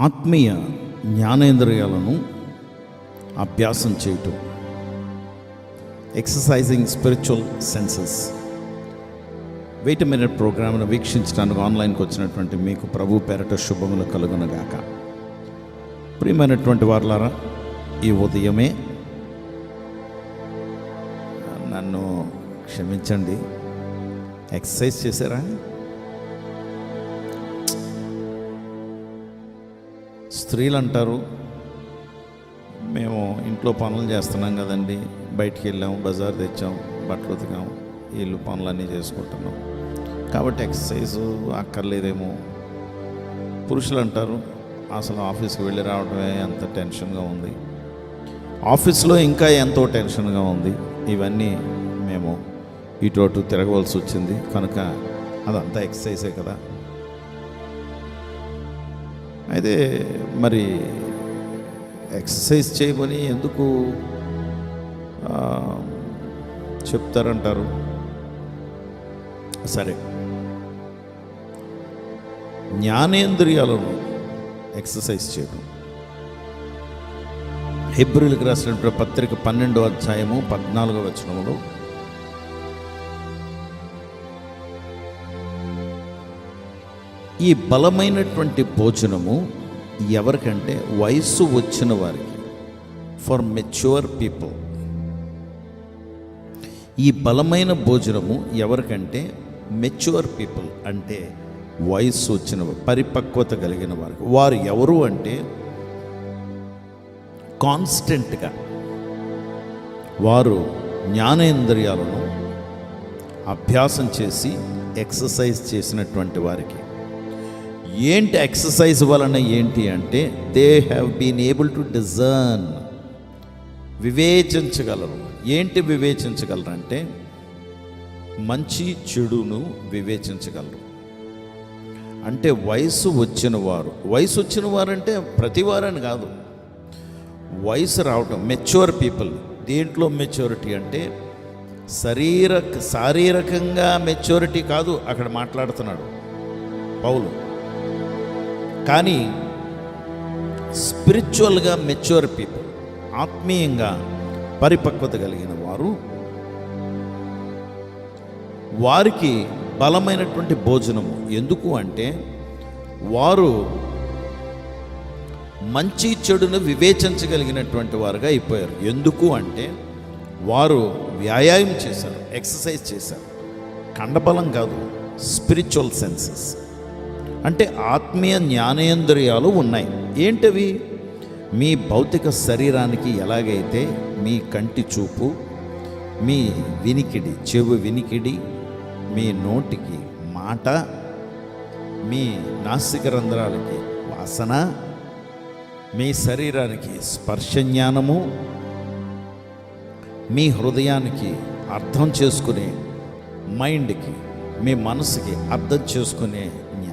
ఆత్మీయ జ్ఞానేంద్రియాలను అభ్యాసం చేయటం. Exercising spiritual senses wait minute ప్రోగ్రామ్ను వీక్షించడానికి ఆన్లైన్కి వచ్చినటువంటి మీకు ప్రభు పేరట శుభములు కలుగునగాక ప్రియమైనటువంటి వారులారా ఈ ఉదయమే నన్ను క్షమించండి. ఎక్సర్సైజ్ చేశారా? స్త్రీలు అంటారు మేము ఇంట్లో పనులు చేస్తున్నాం కదండి. బయటికి వెళ్ళాము బజార్ తెచ్చాం బట్టలు ఉతికాం వీళ్ళు పనులన్నీ చేసుకుంటున్నాం. కాబట్టి ఎక్సర్సైజ్ అక్కర్లేదేమో. పురుషులు అంటారు అసలు ఆఫీస్కి వెళ్ళి రావడమే ఎంత టెన్షన్గా ఉంది. ఆఫీస్లో ఇంకా ఎంతో టెన్షన్గా ఉంది. ఇవన్నీ మేము ఇటు అటు తిరగవలసి వచ్చింది. కనుక అదంతా ఎక్సర్సైజే కదా. అయితే మరి ఎక్సర్సైజ్ చేయమని ఎందుకు చెప్తారంటారు? సరే. జ్ఞానేంద్రియాలను ఎక్సర్సైజ్ చేయడం హెబ్రిల్కి రాసినటువంటి పత్రిక పన్నెండో అధ్యాయము పద్నాలుగో వచ్చినప్పుడు ఈ బలమైనటువంటి భోజనము ఎవరికంటే వయస్సు వచ్చిన వారికి ఫర్ మెచ్యూర్ పీపుల్ ఈ బలమైన భోజనము ఎవరికంటే మెచ్యూర్ పీపుల్ అంటే వయస్సు వచ్చిన వారు, పరిపక్వత కలిగిన వారికి. వారు ఎవరు అంటే కాన్స్టెంట్గా వారు జ్ఞానేంద్రియాలను అభ్యాసం చేసి ఎక్సర్సైజ్ చేసినటువంటి వారికి. ఏంటి ఎక్సర్సైజ్ వలన ఏంటి అంటే they have been able to discern వివేచించగలరు. ఏంటి వివేచించగలరు అంటే మంచి చెడును వివేచించగలరు. అంటే వయసు వచ్చిన వారు వయసు వచ్చిన వారంటే ప్రతి వారని కాదు. వయసు రావటం మెచ్యూర్ పీపుల్ దేంట్లో మెచ్యూరిటీ అంటే శరీర శారీరకంగా మెచ్యూరిటీ కాదు అక్కడ మాట్లాడుతున్నాడు పౌలు. కానీ స్పిరిచువల్గా మెచ్యూర్ పీపుల్ ఆత్మీయంగా పరిపక్వత కలిగిన వారు వారికి బలమైనటువంటి భోజనము. ఎందుకు అంటే వారు మంచి చెడును వివేచించగలిగినటువంటి వారుగా అయిపోయారు. ఎందుకు అంటే వారు వ్యాయామం చేశారు ఎక్సర్సైజ్ చేశారు. కండబలం కాదు స్పిరిచువల్ సెన్సెస్ అంటే ఆత్మీయ జ్ఞానేంద్రియాలు ఉన్నాయి. ఏంటవి? మీ భౌతిక శరీరానికి ఎలాగైతే మీ కంటి చూపు మీ వినికిడి చెవు వినికిడి మీ నోటికి మాట మీ నాసిక రంధ్రాలకి వాసన మీ శరీరానికి స్పర్శ జ్ఞానము మీ హృదయానికి అర్థం చేసుకునే మైండ్కి మీ మనసుకి అర్థం చేసుకునే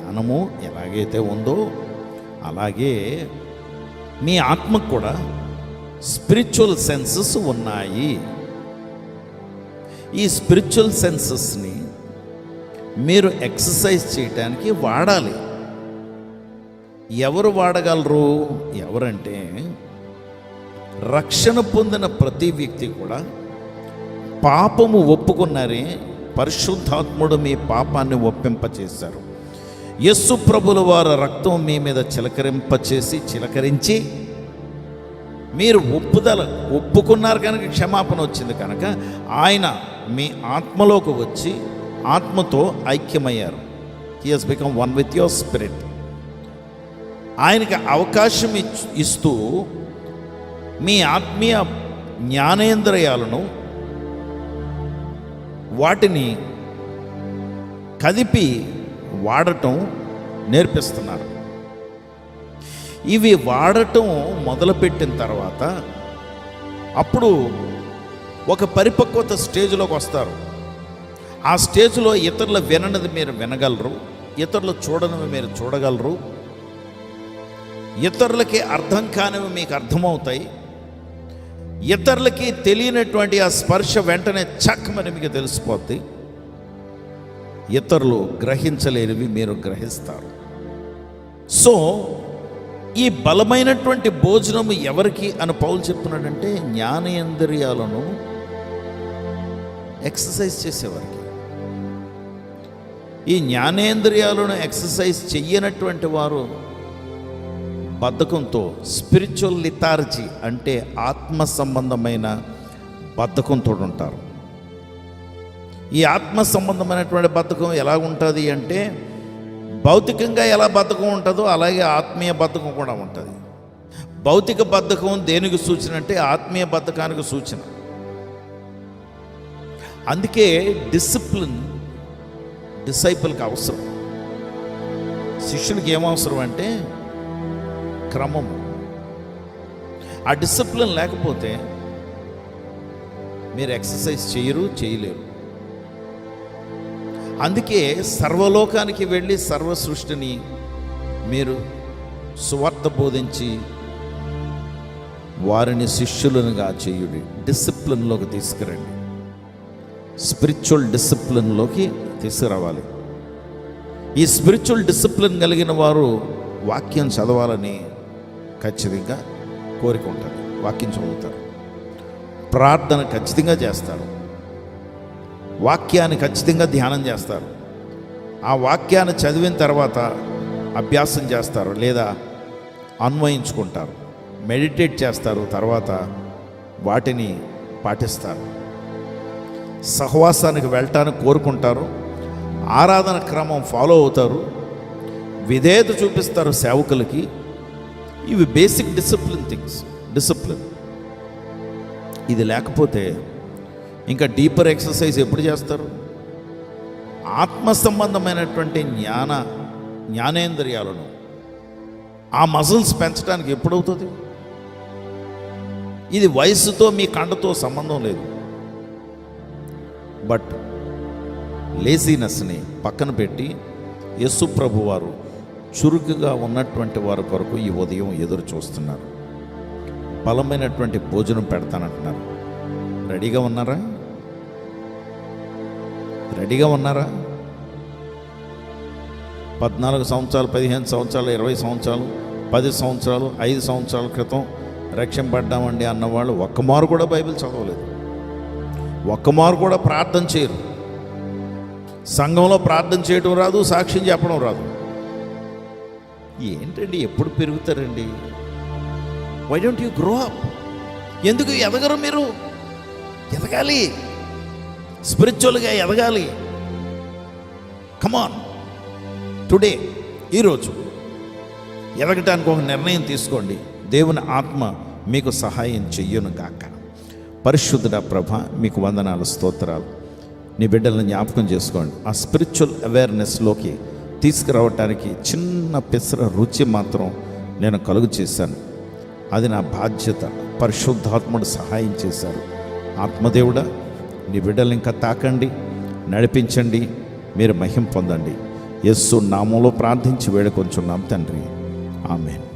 జ్ఞానము ఎలాగైతే ఉందో అలాగే మీ ఆత్మకు కూడా స్పిరిచువల్ సెన్సెస్ ఉన్నాయి. ఈ స్పిరిచువల్ సెన్సెస్ని మీరు ఎక్సర్సైజ్ చేయటానికి వాడాలి. ఎవరు వాడగలరు? ఎవరంటే రక్షణ పొందిన ప్రతి వ్యక్తి కూడా పాపము ఒప్పుకున్నారే పరిశుద్ధాత్ముడు మీ పాపాన్ని ఒప్పింపచేశారు. యస్సు ప్రభుల వారి రక్తం మీ మీద చిలకరింపచేసి చిలకరించి మీరు ఒప్పుదల ఒప్పుకున్నారు కనుక క్షమాపణ వచ్చింది కనుక ఆయన మీ ఆత్మలోకి వచ్చి ఆత్మతో ఐక్యమయ్యారు. He become one with your spirit ఆయనకి అవకాశం ఇస్తూ మీ ఆత్మీయ జ్ఞానేంద్రియాలను వాటిని కదిపి వాడటం నేర్పిస్తున్నారు. ఇవి వాడటం మొదలుపెట్టిన తర్వాత అప్పుడు ఒక పరిపక్వత స్టేజ్లోకి వస్తారు. ఆ స్టేజ్లో ఇతరులు విననిది మీరు వినగలరు ఇతరులు చూడనివి మీరు చూడగలరు ఇతరులకి అర్థం కానివి మీకు అర్థమవుతాయి ఇతరులకి తెలియనటువంటి ఆ స్పర్శ వెంటనే చక్కమని మీకు తెలిసిపోద్ది. ఇతరులు గ్రహించలేనివి మీరు గ్రహిస్తారు. సో ఈ బలమైనటువంటి భోజనము ఎవరికి అని పౌలు చెప్తున్నాడంటే జ్ఞానేంద్రియాలను ఎక్సర్సైజ్ చేసేవారికి. ఈ జ్ఞానేంద్రియాలను ఎక్సర్సైజ్ చెయ్యనటువంటి వారు బద్ధకంతో స్పిరిచువల్ లితార్జీ అంటే ఆత్మ సంబంధమైన బద్ధకంతో ఉంటారు ఈ ఆత్మ సంబంధమైనటువంటి బద్ధకం ఎలా ఉంటుంది అంటే భౌతికంగా ఎలా బద్ధకం ఉంటుందో అలాగే ఆత్మీయ బద్ధకం కూడా ఉంటుంది. భౌతిక బద్ధకం దేనికి సూచన అంటే ఆత్మీయ బద్ధకానికి సూచన. అందుకే డిసిప్లిన్ డిసైపుల్కి అవసరం. శిష్యునికి ఏమవసరం అంటే క్రమం. ఆ డిసిప్లిన్ లేకపోతే మీరు ఎక్సర్సైజ్ చేయరు చేయలేరు. అందుకే సర్వలోకానికి వెళ్ళి సర్వ సృష్టిని మీరు సువార్త బోధించి వారిని శిష్యులనుగా చేయుడి డిసిప్లిన్లోకి తీసుకురండి. స్పిరిచువల్ డిసిప్లిన్లోకి తీసుకురావాలి. ఈ స్పిరిచువల్ డిసిప్లిన్ కలిగిన వారు వాక్యం చదవాలని ఖచ్చితంగా కోరిక ఉంటుంది. వాక్యం చదువుతారు. ప్రార్థన ఖచ్చితంగా చేస్తారు. వాక్యాన్ని ఖచ్చితంగా ధ్యానం చేస్తారు. ఆ వాక్యాన్ని చదివిన తర్వాత అభ్యాసం చేస్తారు లేదా అన్వయించుకుంటారు. మెడిటేట్ చేస్తారు తర్వాత వాటిని పాటిస్తారు. సహవాసానికి వెళ్ళటానికి కోరుకుంటారు. ఆరాధన క్రమం ఫాలో అవుతారు. విధేయత చూపిస్తారు సేవకులకి. ఇవి బేసిక్ డిసిప్లిన్ థింగ్స్ డిసిప్లిన్. ఇది లేకపోతే ఇంకా డీపర్ ఎక్సర్సైజ్ ఎప్పుడు చేస్తారు? ఆత్మ సంబంధమైనటువంటి జ్ఞాన జ్ఞానేంద్రియాలను ఆ మజిల్స్ పెంచడానికి ఎప్పుడవుతుంది? ఇది వయసుతో మీ కండతో సంబంధం లేదు. బట్ లేజీనెస్ని పక్కన పెట్టి యస్సు ప్రభు వారు చురుకుగా ఉన్నటువంటి వారి కొరకు ఈ ఉదయం ఎదురు చూస్తున్నారు. బలమైనటువంటి భోజనం పెడతానంటున్నారు. రెడీగా ఉన్నారా? రెడీగా ఉన్నారా? పద్నాలుగు సంవత్సరాలు పదిహేను సంవత్సరాలు ఇరవై సంవత్సరాలు పది సంవత్సరాలు ఐదు సంవత్సరాల క్రితం రక్షింపడ్డామండి అన్నవాళ్ళు. ఒక్క మారు కూడా బైబిల్ చదవలేదు. ఒక్క మారు కూడా ప్రార్థన చేయరు. సంఘంలో ప్రార్థన చేయడం రాదు సాక్ష్యం చెప్పడం రాదు. ఏంటండి ఎప్పుడు పెరుగుతారండి? Why don't you grow up ఎందుకు ఎదగరు మీరు? ఎదగాలి. స్పిరిచువల్గా ఎదగాలి. కమాన్ టుడే ఈరోజు ఎదగటానికి ఒక నిర్ణయం తీసుకోండి. దేవుని ఆత్మ మీకు సహాయం చెయ్యను గాక. పరిశుద్ధుడ ప్రభ మీకు వందనాలు స్తోత్రాలు. నీ బిడ్డలను జ్ఞాపకం చేసుకోండి. ఆ స్పిరిచువల్ అవేర్నెస్లోకి తీసుకురావటానికి చిన్న పిసర రుచి మాత్రం నేను కలుగు చేశాను. అది నా బాధ్యత. పరిశుద్ధాత్ముడు సహాయం చేశారు ఆత్మదేవుడా నీ బిడ్డలు ఇంకా తాకండి నడిపించండి మీరు మహిం పొందండి. యస్సు నామంలో ప్రార్థించి వేడుకొంచున్నాం తండ్రి. ఆమెను.